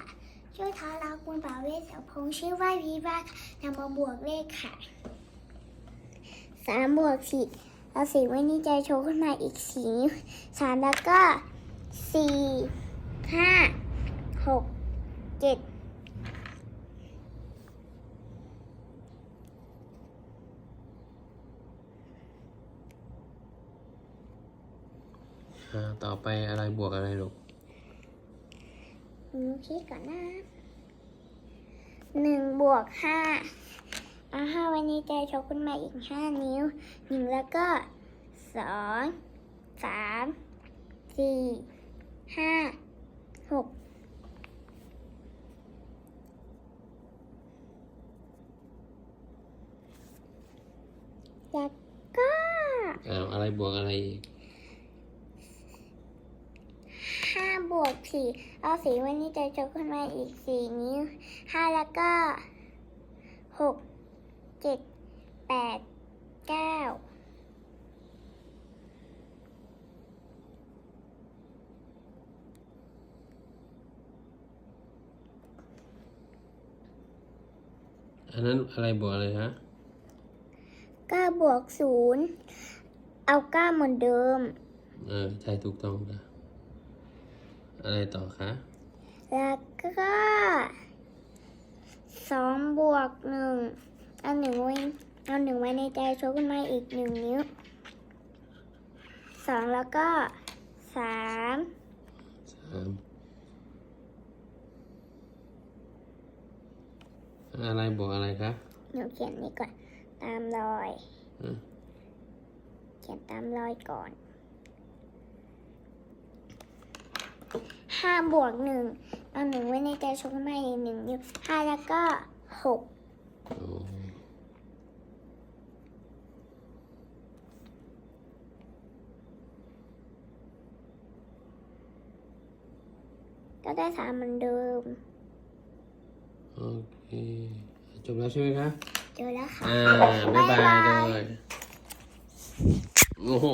ค่ะ ชื่อทาราคุณประเวศเสาพงษ์ชื่อว่าวีว่าค่ะนำมาบวกเลขค่ะสามบวกสี่เอาสีไว้ในใจโชว์ขึ้นมาอีกสีนิ้วสามแล้วก็สี่ห้าหกเจ็ดอ่าต่อไปอะไรบวกอะไรลูกหนู คิดก่อนนะหนึ่งบวกห้าเอาห้าว้ในใจโชว์ขึ้นมาอีกห้านิ้วหนึ่งแล้วก็สองสามสี่ห้าหกแล้วก็อ่าอะไรบวกอะไรอีก ห้า บวกสี่เอาสีไว้ในใจโชว์ขึ้นมาอีกสี่นิ้วห้าแล้วก็หกเจ็ดแปดเก้าอันนั้นอะไรบวกอะไรฮะเก้าบวกศูนย์เอาเก้าเหมือนเดิม เออ ใช่ถูกต้องค่ะ อะไรต่อคะ แล้วก็สองบวกหนึ่งเอาหนึ่งไว้เอาหนึ่งไว้ในใจโชว์ขึ้นมาอีกหนึ่งนิ้วสองแล้วก็สามสามอะไรบวกอะไรคะหนูเขียนนี่ก่อน ตามรอย อืม เขียนตามรอยก่อน ห้าบวกหนึ่งเอาหนึ่งไว้ในใจโชว์ขึ้นมาอีกหนึ่งนิ้วห้าแล้วก็หกโอ้ก็ได้สามเหมือนเดิม โอเค จบแล้วใช่ไหมคะเจอแล้วค่ะ อ่า บ๊ายบายด้วยโอ้โห